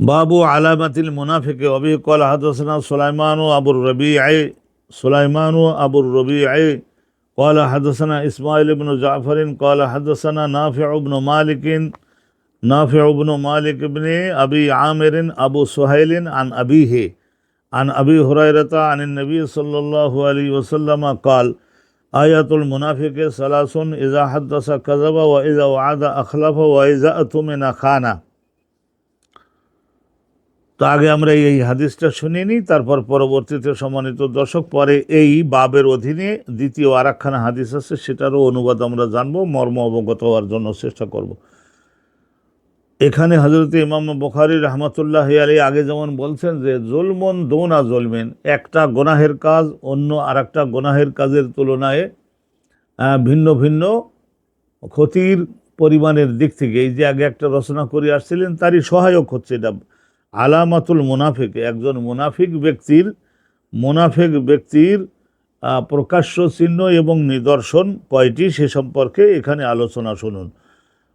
বাবু আলামাতিল মুনাফিকে অবি call হাদসনা Sulaiman ও আবুর রবি I Sulaiman ও আবুর রবি I قال حدثنا إسماعيل بن جعفر قال حدثنا نافع بن مالك نافع بن مالك بن أبي عامر أبو سهيل عن أبيه عن أبي هريرة عن النبي صلى الله عليه وسلم قال آية المنافق ثلاث إذا حدث كذب وإذا وعد أخلف وإذا أتمن خان তো আগে আমরা এই হাদিসটা শুনে নিই, তারপর পরবর্তীতে সম্মানিত দর্শক, পরে এই বাবের অধীনে দ্বিতীয় আর একখানা হাদিস আছে, সেটারও অনুবাদ আমরা জানব, মর্ম অবগত হওয়ার জন্য চেষ্টা করব। এখানে হজরত ইমাম বখারি রহমতুল্লাহ আলী আগে যেমন বলছেন যে, জুলমন দোনা জলমেন, একটা গোনাহের কাজ অন্য আর একটা গোনাহের কাজের তুলনায় ভিন্ন ভিন্ন ক্ষতির পরিমাণের দিক থেকে। এই যে আগে একটা রচনা করে আসছিলেন, তারই সহায়ক হচ্ছে এটা। আলামাতুল মুনাফিক, একজন মুনাফিক ব্যক্তির মুনাফিক ব্যক্তির প্রকাশ্য চিহ্ন এবং নিদর্শন কয়টি সে সম্পর্কে এখানে আলোচনা শুনুন।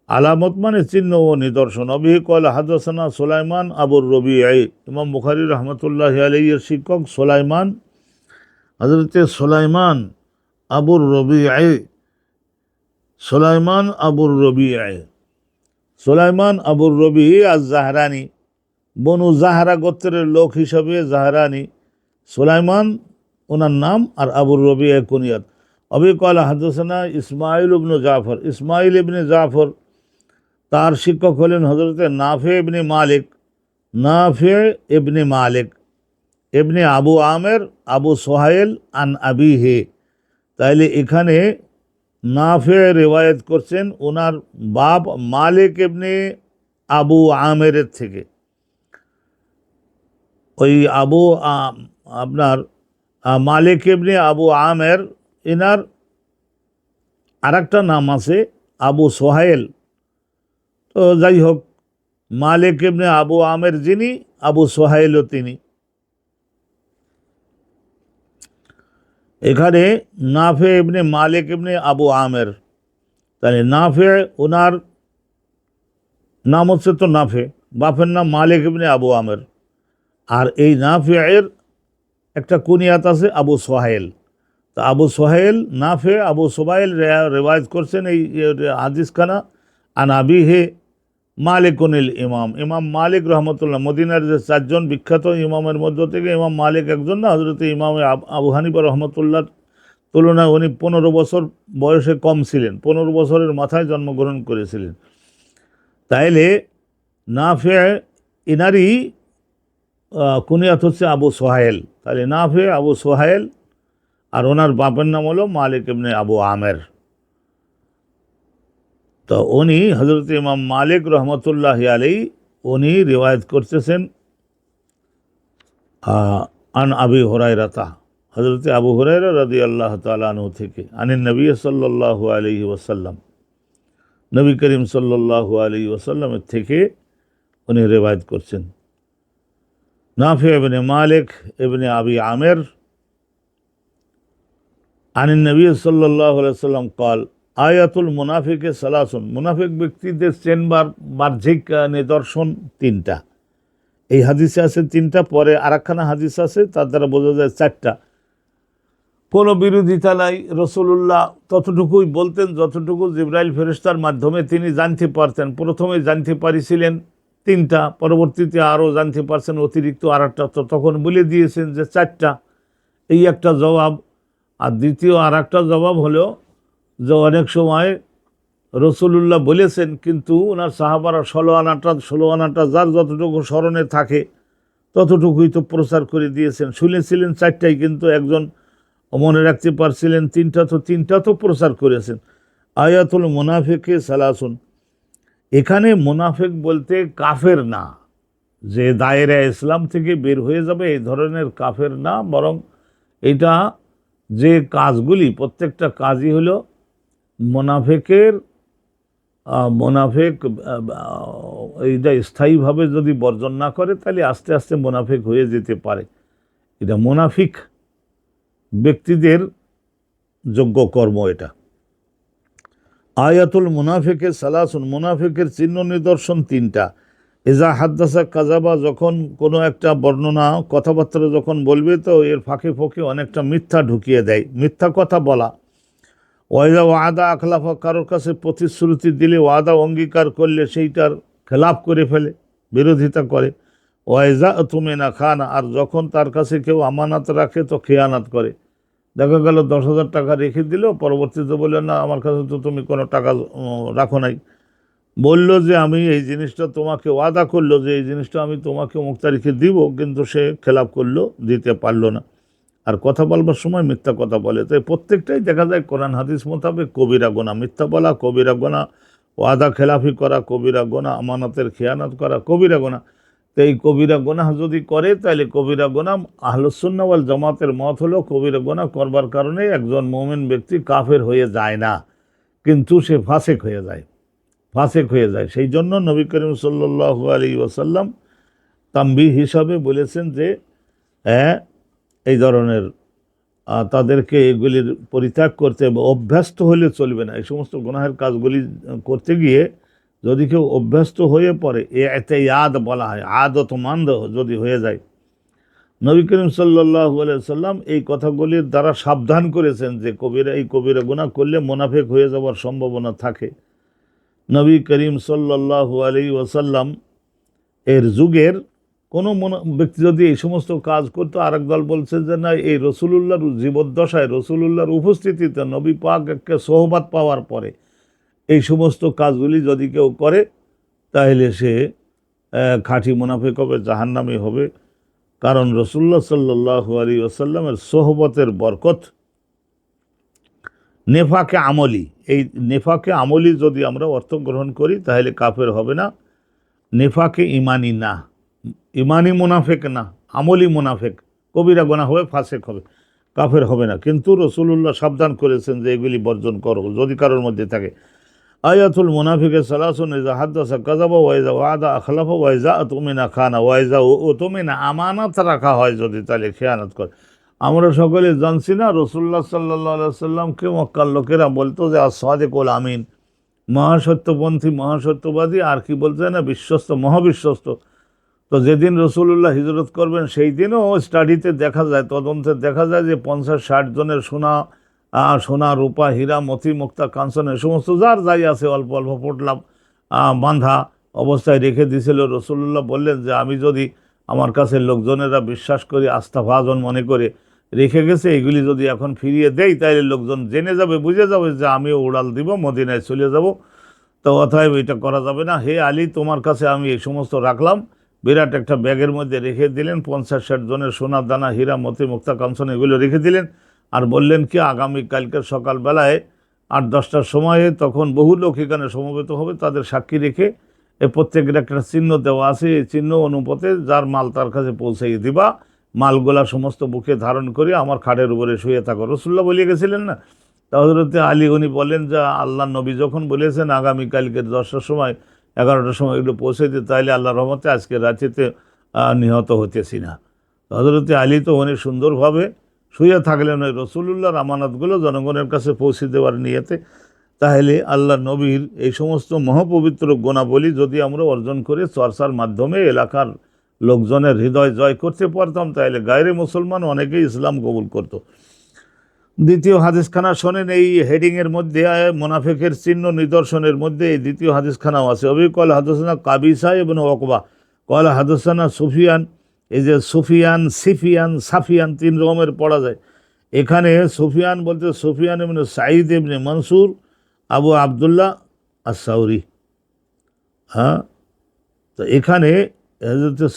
আলামত মানে চিহ্ন ও নিদর্শন। অবি কল হাদসানা সোলাইমান আবুর রবি আই ইমাম বুখারি রহমতুল্লাহ আলাইয়ের শিক্ষক সোলাইমান। হজরতে সোলাইমান আবুর রবি আই সোলাইমান আবুর রবি আই সোলাইমান আবুর রবি আজ জাহরানি। বনু জাহারা গোত্রের লোক হিসাবে জাহারানি সোলাইমান, ওনার নাম, আর আবুর রবি কুনিয়াত। অবি কল হাদসানা Ismail ibn Jafar. Ismail ibn Jafar তার শিক্ষক হলেন হজরতে নাফে ইবনে মালিক। নাফে ইবনে মালিক। ইবনে আবু আমের, আবু সোহাইল আন আবি হে তাইলে এখানে নাফে রেওয়ায়ত করছেন ওনার বাপ মালিক ইবনে আবু আমেরের থেকে। ওই আবু আপনার মালিক ইবনে আবু আমের এনার আরেকটা নাম আছে, আবু সোহাইল। তো যাই হোক, মালিক ইবনে আবু আমের যিনি, আবু সোহাইলও তিনি। এখানে নাফে ইবনে মালিক ইবনে আবু আমের। তাহলে নাফে ওনার নাম হচ্ছে তো নাফে, বাপের নাম মালিক ইবনে আবু আমের। আর এই নাফের একটা কুনিয়াত আছে আবু সোহাইল। তা আবু সোহাইল নাফে আবু সোবাইল রেওয়াজ করছেন এই হাদিসখানা। আন আবি হে মালিকুনিল ইমাম। ইমাম মালিক রহমতুল্লাহ, মদিনার যে চারজন বিখ্যাত ইমামের মধ্য থেকে ইমাম মালিক একজন না হজরত ইমাম আব- হানিফা রহমতুল্লাহর তুলনায় উনি পনেরো বছর বয়সে কম ছিলেন, পনেরো বছরের মাথায় জন্মগ্রহণ করেছিলেন। তাইলে নাফে ইনারই কুনিয়াত হচ্ছে আবু সোহাইল। তাহলে নাফে আবু সোহাইল আর ওনার বাপের নাম হলো মালিক এমনি আবু আমের। তো উনি হজরত ইমাম মালিক রহমতুল্লাহ আলী উনি রিওয়ায়ত করতেছেন আন আবি হরাইরাতা হজরত আবু হুরাইরা রদি আল্লাহ তালু থেকে আনি নবী সাল্লাহ আলহি ওসাল্লাম নবী করিম সাল্লাহ আলী ওসাল্লামের থেকে উনি রেওয়ায়ত করছেন। নাফি ইবনে মালিক ইবনে আবি আমের আনিন নবী সাল্লাহ সাল্লাম কল আয়াতুল মুনাফিকে সালাসুন মুনাফিক ব্যক্তিদের চেনবার বাহ্যিক নিদর্শন তিনটা। এই হাদিসে আছে তিনটা, পরে আরেকখানা হাদিস আছে, তার দ্বারা বোঝা যায় চারটা। কোনো বিরোধিতা নাই রসুল্লাহ ততটুকুই বলতেন, যতটুকু জিব্রাইল ফেরেস্তার মাধ্যমে তিনি জানতে পারতেন। প্রথমে জানতে পারিছিলেন তিনটা, পরবর্তীতে আরও জানতে পারছেন অতিরিক্ত আর একটা তো তখন বলে দিয়েছেন যে চারটা। এই একটা জবাব। আর দ্বিতীয় আর একটা জবাব হলো যে অনেক সময় রসুলুল্লাহ বলেছেন, কিন্তু ওনার সাহাবারা ষোলো আনাটা ষোলো আনাটা যার যতটুকু স্মরণে থাকে, ততটুকুই তো প্রচার করে দিয়েছেন। শুনেছিলেন চারটাই, কিন্তু একজন মনে রাখতে পারছিলেন তিনটা, তো তিনটা তো প্রচার করেছেন। আয়াতুল মুনাফিকে সালাসুন। এখানে মুনাফিক বলতে কাফের না। যে দায়েরা ইসলাম থেকে বের হয়ে যাবে এই ধরনের কাফের না, বরং এটা যে কাজগুলি, প্রত্যেকটা কাজই হলো মোনাফেকের মোনাফেক এইটা স্থায়ীভাবে যদি বর্জন না করে, তাহলে আস্তে আস্তে মোনাফেক হয়ে যেতে পারে। এটা মোনাফিক ব্যক্তিদের যোগ্য কর্ম এটা। আয়াতুল মুনাফিকের সালাসুন, মুনাফিকের চিহ্ন নিদর্শন তিনটা। এজা হাদ্দাসা কাজাবা যখন কোনো একটা বর্ণনা, কথাবার্তা যখন বলবে, তো এর ফাঁকে ফাঁকে অনেকটা মিথ্যা ঢুকিয়ে দেয়। মিথ্যা কথা বলা। ওয়াদা ওয়াদা আখলাফা, কারোর কাছে প্রতিশ্রুতি দিলে ওয়াদা অঙ্গীকার করলে সেইটার খেলাপ করে ফেলে, বিরোধিতা করে। ওয়াইজা তুমি না খান, আর যখন তার কাছে কেউ আমানত রাখে, তো খেয়ানাত করে। দেখা গেল দশ হাজার টাকা রেখে দিল, পরবর্তীতে বললেন না, আমার কাছে তো তুমি কোনো টাকা রাখো নাই। বলল যে, আমি এই জিনিসটা তোমাকে ওয়াদা করল যে, এই জিনিসটা আমি তোমাকে মুখ তারিখে দিব, কিন্তু সে খেলাপ করল, দিতে পারল না। আর কথা বলবার সময় মিথ্যা কথা বলে। তাই প্রত্যেকটাই দেখা যায় কোরআন, হাদিস মোতাবেক কবিরা গোনা। মিথ্যা বলা, কবিরা গোনা। ওয়াদা, খেলাফি করা, কবিরা গোনা। আমানতের খেয়ানত করা, কবিরা গোনা। তো এই কবিরা গোনা যদি করে তাহলে কবিরা গোনা আহলুসুন্নাওয়াল জামাতের মত হলো কবিরা গোনা করবার কারণে একজন মোমেন ব্যক্তি কাফের হয়ে যায় না। কিন্তু সে ফাসেক হয়ে যায়, ফাসেক হয়ে যায়। সেই জন্য নবী করিম সাল্লু আলী ওসাল্লাম তাম্বি হিসাবে বলেছেন যে হ্যাঁ এই ধরনের তাদেরকে এগুলির পরিত্যাগ করতে অভ্যস্ত হলে চলবে না। এই সমস্ত গুনাহের কাজগুলি করতে গিয়ে যদি কেউ অভ্যস্ত হয়ে পড়ে, এ এতে ইয়াদ বলা হয় আদত মান্দ যদি হয়ে যায়। নবী করিম সাল্লাহ সাল্লাম এই কথাগুলির দ্বারা সাবধান করেছেন যে কবিরা, এই কবিরা গুনাহ করলে মোনাফেক হয়ে যাওয়ার সম্ভাবনা থাকে। নবী করিম সাল্লাহ আলী ওসাল্লাম এর যুগের কোনো মন, ব্যক্তি যদি এই সমস্ত কাজ করতো, আরেক দল বলছে যে, না, এই রসুলুল্লাহর জীবদ্দশায়, রসুলুল্লাহর উপস্থিতিতে নবী পাক একটা সোহবাত পাওয়ার পরে এই সমস্ত কাজগুলি যদি কেউ করে, তাহলে সে খাঁটি মুনাফেক হবে জাহান্নামি হবে? কারণ রসুল্লাহ সাল্লাহু আলী আসাল্লামের সোহবতের বরকত, নেফাকে আমলি, এই নেফাকে আমলি যদি আমরা অর্থ গ্রহণ করি, তাহলে কাফের হবে না। নেফাকে ইমানি না, ইমানি মুনাফেক না, আমলি মুনাফেক। কবিরা গোনা হবে ফাসেক হবে, কাফের হবে না। কিন্তু রসুল্লাহ সাবধান করেছেন যে এগুলি বর্জন করো, যদি কারোর মধ্যে থাকে। আয়াতুল মুনাফিকে সালাসুন ইজা হাদ্দাসা কাজাবা ওয়াইজা ওয়াদা আখলাফা ওয়াইজা তুমিনা খানা ওয়াইজা ও তুমিনা আমানত রাখা হয় যদি তাহলে খেয়ানত করে। আমরা সকলে জানছি না রসুল্লাহ সাল্লাহ সাল্লামকে মক্কার লোকেরা বলতো যে আসাদেকুল আমিন। মহাসত্যপন্থী মহাসত্যবাদী আর কি বলছে না বিশ্বস্ত মহাবিশ্বস্ত। তো যেদিন রসুল্লাহ হিজরত করবেন সেই দিনও স্টাডিতে দেখা যায় তদন্তে দেখা যায় যে পঞ্চাশ ষাট জনের আহ, সোনা, রূপা, হীরা মতি মুক্তা, কাঞ্চন, এ সমস্ত যার যাই আছে, অল্প অল্প পটলাম বাঁধা অবস্থায় রেখে দিয়েছিল। রসুল্লাহ বললেন যে, আমি যদি আমার কাছে লোকজনেরা বিশ্বাস করি আস্থা ভাজন মনে করে রেখে গেছে, এগুলি যদি এখন ফিরিয়ে দেই তাহলে লোকজন জেনে যাবে, বুঝে যাবে যে, আমিও উড়াল দিব, মদিনায় চলে যাব। তো অতএব এটা করা যাবে না। হে আলী, তোমার কাছে আমি এই সমস্ত রাখলাম। বিরাট একটা ব্যাগের মধ্যে রেখে দিলেন, পঞ্চাশ ষাট জনের সোনার দানা, হীরা মতি মুক্তা, কাঞ্চন, এগুলো রেখে দিলেন। আর বললেন কি, আগামী কালকের সকালবেলায় আট দশটার সময়ে তখন বহু লোক এখানে সমবেত হবে, তাদের সাক্ষী রেখে এ প্রত্যেকের একটা চিহ্ন দেওয়া আছে। এই চিহ্ন অনুপাতে যার মাল তার কাছে পৌঁছাই দিবা, মালগুলা সমস্ত বুকে ধারণ করে আমার খাটের উপরে শুয়ে থাকো। রসুল্লাহ বলিয়ে গেছিলেন না? তা হজরতে আলী উনি বলেন, যে আল্লাহ নবী যখন বলেছেন আগামীকালকের দশটার সময়, এগারোটার সময় এগুলো পৌঁছে দিতে তাহলে আল্লাহ রহমতে আজকে রাত্রিতে নিহত হতেছি না। হজরতে আলী তো উনি সুন্দরভাবে শুয়ে থাকলেন ওই রসুল্লাহর আমানতগুলো জনগণের কাছে পৌঁছে দেওয়ার নিয়েতে। তাহলে আল্লাহ নবীর এই সমস্ত মহাপবিত্র গুণাবলী যদি আমরা অর্জন করে চর্চার মাধ্যমে এলাকার লোকজনের হৃদয় জয় করতে পারতাম, তাহলে গায়রে মুসলমান অনেকেই ইসলাম কবুল করত। দ্বিতীয় হাদিসখানা শোনেন, এই হেডিংয়ের মধ্যে মোনাফেকের চিহ্ন নিদর্শনের মধ্যে এই দ্বিতীয় হাদিসখানাও আছে। অবি কল হাদসানা কাবিসা এবং ওকবা, কল হাদসানা সুফিয়ান এই যে সুফিয়ান, সিফিয়ান, সাফিয়ান তিন রকমের পড়া যায়। এখানে সুফিয়ান বলতে সুফিয়ান এমনি সাঈদ এমনি মনসুর, আবু আবদুল্লাহ আসাউরি হ্যাঁ? তো এখানে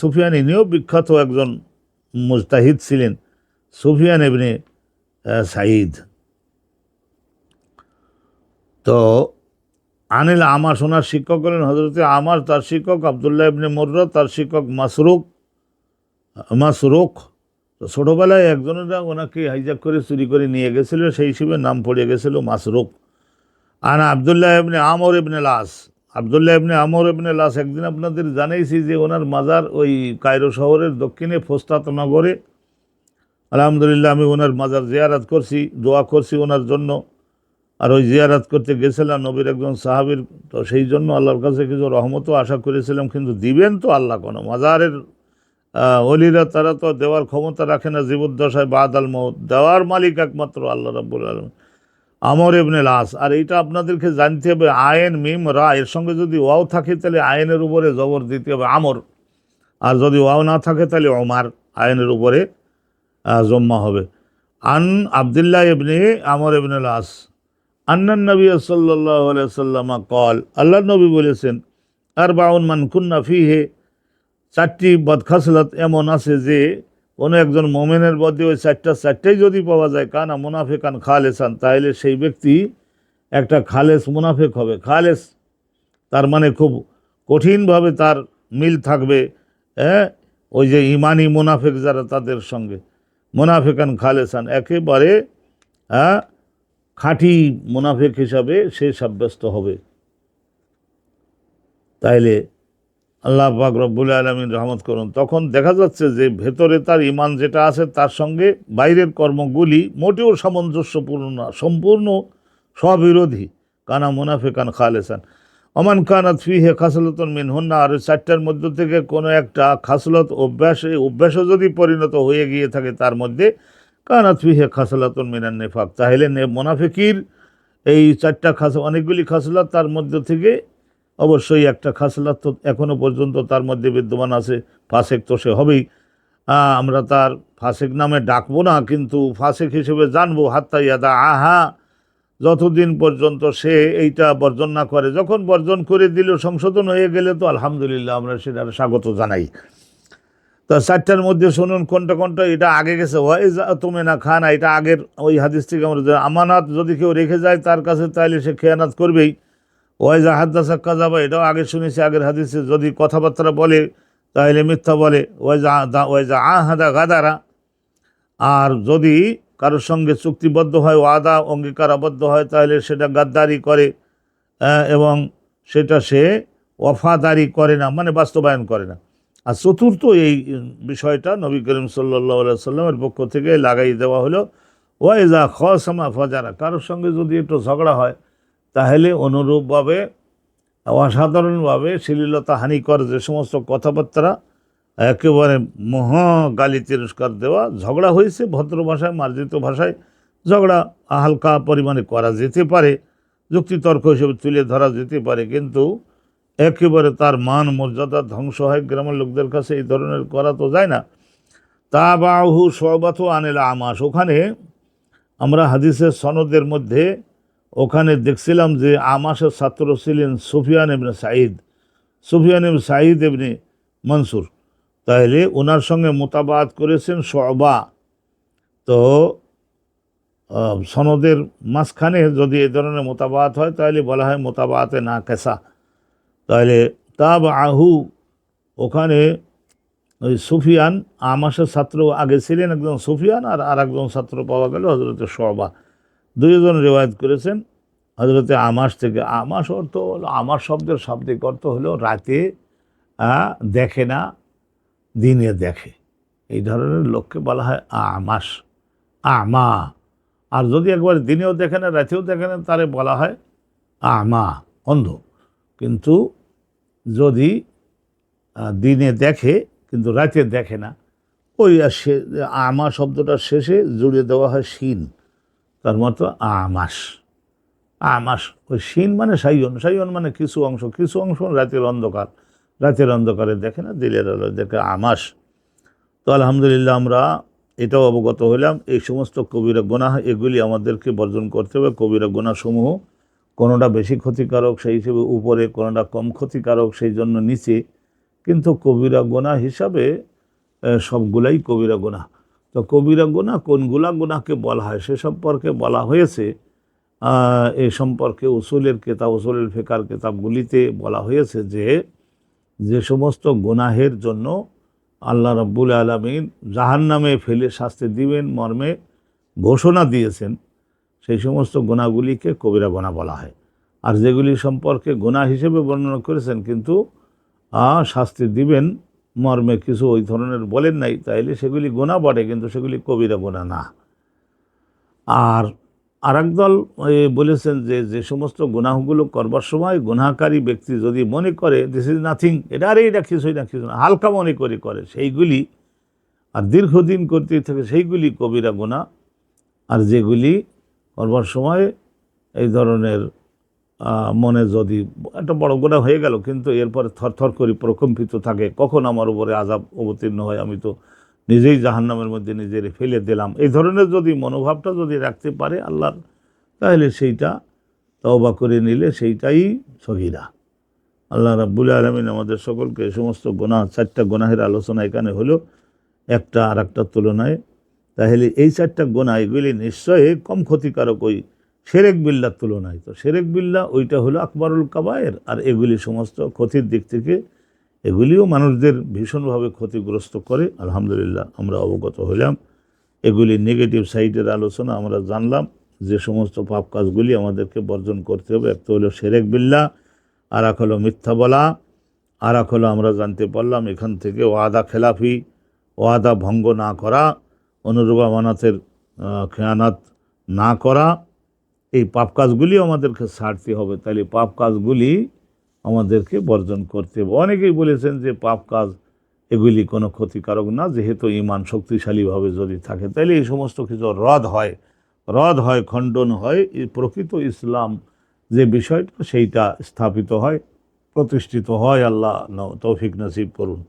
সুফিয়ান ইনিও বিখ্যাত একজন মুস্তাহিদ ছিলেন, সুফিয়ান এমনি সাঈদ। তো আনিল আমার সোনার শিক্ষক হলেন হজরতে আমার তার শিক্ষক আবদুল্লাহ ইবনে মোর্রা, তার শিক্ষক মাসরুক মাসরুক তো ছোটোবেলায় একজনেরা ওনাকে হাইজাক করে চুরি করে নিয়ে গেছিল, সেই হিসেবে নাম পড়ে গেছিল মাসরুক আর আবদুল্লাহ ইবনে আমর ইবনে লাস। আবদুল্লাহ ইবনে আমর ইবনে লাস একদিন আপনাদের জানাইছি যে ওনার মাজার ওই কায়রো শহরের দক্ষিণে ফোস্তাত নগরে। আলহামদুলিল্লাহ, আমি ওনার মাজার জিয়ারাত করছি, দোয়া করছি ওনার জন্য। আর ওই জিয়ারাত করতে গেছিলাম নবীর একজন সাহাবির, তো সেই জন্য আল্লাহর কাছে কিছু রহমতও আশা করেছিলাম, কিন্তু দিবেন তো আল্লাহ কোনো মাজারের অলিরা তারা তো দেওয়ার ক্ষমতা রাখে না, জীবদ্দশায় বাদ আল মৌত দেওয়ার মালিক একমাত্র আল্লাহ রাব্বুল আলম আমর এবনে লাস আর এইটা আপনাদেরকে জানতে হবে আয়েন মিম, রা, এর সঙ্গে যদি ওয়াও থাকে তাহলে আয়েনের উপরে জবর দিতে হবে আমর। আর যদি ওয়াও না থাকে তাহলে ওমার আয়েনের উপরে জম্মা হবে। আন আবদুল্লাহ ইবনে আমর ইবনে লাস আন্নান নবী আলাইহি সাল্লাম কল আল্লাহ নবী বলেছেন আর বাউন মান কুন্না ফিহে চারটি বদখাসলত এমন আছে যে, কোনো একজন মোমেনের মধ্যে ওই চারটা, চারটাই যদি পাওয়া যায়, কানা মুনাফেকান খালেসান, তাহলে সেই ব্যক্তি একটা খালেস মুনাফেক হবে। খালেস, তার মানে খুব কঠিনভাবে তার মিল থাকবে হ্যাঁ? ওই যে ইমানি মুনাফেক যারা তাদের সঙ্গে। মুনাফেকান খালেসান, একেবারে হ্যাঁ? খাঁটি মুনাফেক হিসাবে সে সাব্যস্ত হবে। তাইলে আল্লাহ পাক রব্বুল আলমিন রহমত করুন। তখন দেখা যাচ্ছে যে ভেতরে তার ইমান যেটা আছে তার সঙ্গে বাইরের কর্মগুলি মোটেও সামঞ্জস্যপূর্ণ না, সম্পূর্ণ স্ববিরোধী। কানা মুনাফে কান খালেসান। অমান কানাত ফিহে খাসলতন মিন হন্না আর চারটার মধ্য থেকে কোনো একটা খাসলত অভ্যাস, অভ্যাসও যদি পরিণত হয়ে গিয়ে থাকে তার মধ্যে, কানাত ফিহে খাসলাতুন মিনান নেফাক। তাহলে নে মোনাফেকির এই চারটা খাস অনেকগুলি খাসলাত তার মধ্য থেকে অবশ্যই একটা খাসলাত তো এখনও পর্যন্ত তার মধ্যে বিদ্যমান আছে, ফাসেক তো সে হবেই আমরা তার ফাসেক নামে ডাকবো না, কিন্তু ফাসেক হিসেবে জানব, হাত্তা ইয়াদা আহা, যতদিন পর্যন্ত সে এইটা বর্জন না করে, যখন বর্জন করে দিল, সংশোধন হয়ে গেলে তো আলহামদুলিল্লাহ আমরা সেটার স্বাগত জানাই তো চারটার মধ্যে শুনুন, কোনটা কোনটা, এটা আগে গেছে, ওয়াইজ তুমি না খানা, এটা আগের ওই হাদিস থেকে আমরা। আমানাত যদি কেউ রেখে যায় তার কাছে, তাহলে সে খেয়ানাত করবেই ওয়াইজা হাদ্দাসা কাজাবা এটাও আগে শুনেছি, আগের হাদিসে। যদি কথাবার্তা বলে, তাহলে মিথ্যা বলে। ওয়াইজা ওয়াইজা আহাদা গাদারা। আর যদি কারোর সঙ্গে চুক্তিবদ্ধ হয়, ওয়াদা অঙ্গীকারাবদ্ধ হয়, তাহলে সেটা গাদ্দারি করে এবং সেটা সে ওয়াফাদারি করে না মানে বাস্তবায়ন করে না। আর চতুর্থ এই বিষয়টা নবী করিম সাল্লা সাল্লামের পক্ষ থেকে লাগাই দেওয়া হলো। ওয়াইজা খসামা ফজারা, কারোর সঙ্গে যদি একটু ঝগড়া হয় তাহলে অনুরূপভাবে, অসাধারণভাবে শ্লীলতা হানিকর যে সমস্ত কথাবার্তা, একেবারে মহা গালি তিরস্কার দেওয়া, ঝগড়া হয়েছে, ভদ্র ভাষায়, মার্জিত ভাষায়, ঝগড়া হালকা পরিমাণে করা যেতে পারে, যুক্তিতর্ক হিসেবে তুলে ধরা যেতে পারে, কিন্তু একেবারে তার মান, মর্যাদা ধ্বংস হয় গ্রামের লোকদের কাছে, এই ধরনের করা তো যায় না। তা বাহু সবাত আনেলা আমাস ওখানে আমরা হাদিসের সনদের মধ্যে ওখানে দেখছিলাম যে আমাসের ছাত্র ছিলেন সুফিয়ান এমনি সাঈদ, সুফিয়ান এম সাঈদ এমনি মনসুর। তাহলে ওনার সঙ্গে মোতাবাত করেছেন শবা। তো সনদের মাঝখানে যদি এ ধরনের মোতাবাত হয়, তাহলে বলা হয় মোতাবাতে না কেসা। তাহলে তাব আহু ওখানে ওই সুফিয়ান আমাসের ছাত্র আগে ছিলেন একজন সুফিয়ান আর আর একজন ছাত্র পাওয়া গেল হজরতে শবা। দুইজন রেওয়ায়ত করেছেন। হজরতে আমাস থেকে, আমাস অর্থ হলো, আমার শব্দের শাব্দিক অর্থ হলো রাতে দেখে না, দিনে দেখে। এই ধরনের লোককে বলা হয় আমাস, আমা। আর যদি একবার দিনেও দেখে না, রাতেও দেখে না, তারে বলা হয় আমা, অন্ধ। কিন্তু যদি দিনে দেখে, কিন্তু রাতে দেখে না, ওই আর সে, আমা শব্দটার শেষে জুড়ে দেওয়া হয় শিন। তার মতো আমাস। আমাস, ওই শিন মানে সাইয়ন। সাইয়ন মানে কিছু অংশ। কিছু অংশ রাতের অন্ধকার। রাতের অন্ধকারে দেখে না, দিলের আলো দেখে আমাস। তো আলহামদুলিল্লাহ আমরা এটাও অবগত হইলাম। এই সমস্ত কবিরা গোনাহ এগুলি আমাদেরকে বর্জন করতে হবে। কবিরা গোনাসমূহ কোনোটা বেশি ক্ষতিকারক, সেই হিসেবে উপরে, কোনোটা কম ক্ষতিকারক, সেই জন্য নিচে। কিন্তু কবিরা গোনা হিসাবে সবগুলাই কবিরা গোনা তো কবিরা গোনা কোনগুলা গোনাকে বলা হয়, সে সম্পর্কে বলা হয়েছে এ সম্পর্কে উসুলের কেতাব, উসুলের ফেকার কেতাবগুলিতে বলা হয়েছে যে যে সমস্ত গোনাহের জন্য আল্লাহ রব্বুল আলমিন জাহান নামে ফেলে শাস্তি দিবেন, মর্মে ঘোষণা দিয়েছেন, সেই সমস্ত গোনাগুলিকে কবিরা গোনা বলা হয়। আর যেগুলি সম্পর্কে গোনা হিসেবে বর্ণনা করেছেন, কিন্তু শাস্তি দিবেন মর্মে কিছু ওই ধরনের বলেন নাই, তাইলে সেগুলি গোনা বটে, কিন্তু সেগুলি কবিরা গোনা না। আর আর দল বলেছেন যে যে সমস্ত গুনাহগুলো করবার সময় গুনাহকারী ব্যক্তি যদি মনে করে দিস ইজ নাথিং এটা আরে এটা কিছুই না কিছু না, হালকা মনে করে করে, সেইগুলি, আর দীর্ঘদিন করতে থাকে সেইগুলি কবিরা গুণা আর যেগুলি করবার সময় এই ধরনের মনে যদি একটা বড় গোনা হয়ে গেল, কিন্তু এরপরে থরথর করে প্রকম্পিত থাকে, কখন আমার উপরে আজাব অবতীর্ণ হয় আমি তো নিজেই জাহান্নামের মধ্যে নিজের ফেলে দিলাম। এই ধরনের যদি মনোভাবটা যদি রাখতে পারে আল্লাহর, তাহলে সেইটা তওবা করে নিলে সেইটাই সহিরা আল্লাহ রাব্বুল আলমিন আমাদের সকলকে সমস্ত গোনা চারটা গোনাহের আলোচনা এখানে হলো, একটা আর একটার তুলনায়। তাহলে এই চারটা গোনা এগুলি নিশ্চয়ই কম ক্ষতিকারক ওই সেরেক বিল্লার তুলনায় তো সেরেক বিল্লা ওইটা হলো আকবরুল কাবায়ের আর এগুলি সমস্ত ক্ষতির দিক থেকে এগুলিও মানুষদের ভীষণভাবে ক্ষতিগ্রস্ত করে। আলহামদুলিল্লাহ, আমরা অবগত হলাম। এগুলি নেগেটিভ সাইডের আলোচনা আমরা জানলাম। যে সমস্ত পাপ কাজগুলি আমাদেরকে বর্জন করতে হবে একটা হলো সেরেক বিল্লা, আর এক হলো মিথ্যা বলা, আর এক হলো আমরা জানতে পারলাম এখান থেকে ওয়াদা খেলাফি, ওয়াদা ভঙ্গ না করা, অনুরূপ আমানাতের খেয়ানাত না করা এই পাপ কাজগুলি আমাদেরকে ছাড়তে হবে, তাহলে পাপ কাজগুলি আমাদেরকে বর্জন করতে হবে। অনেকেই বলেছেন যে পাপ কাজ এগুলি কোনো ক্ষতিকারক না, যেহেতু ইমান শক্তিশালীভাবে যদি থাকে, তাহলে এই সমস্ত কিছু রদ হয়। রদ হয়, খণ্ডন হয়, এই প্রকৃত ইসলাম যে বিষয়টা, সেইটা স্থাপিত হয়, প্রতিষ্ঠিত হয়। আল্লাহ তৌফিক নসিব করুন।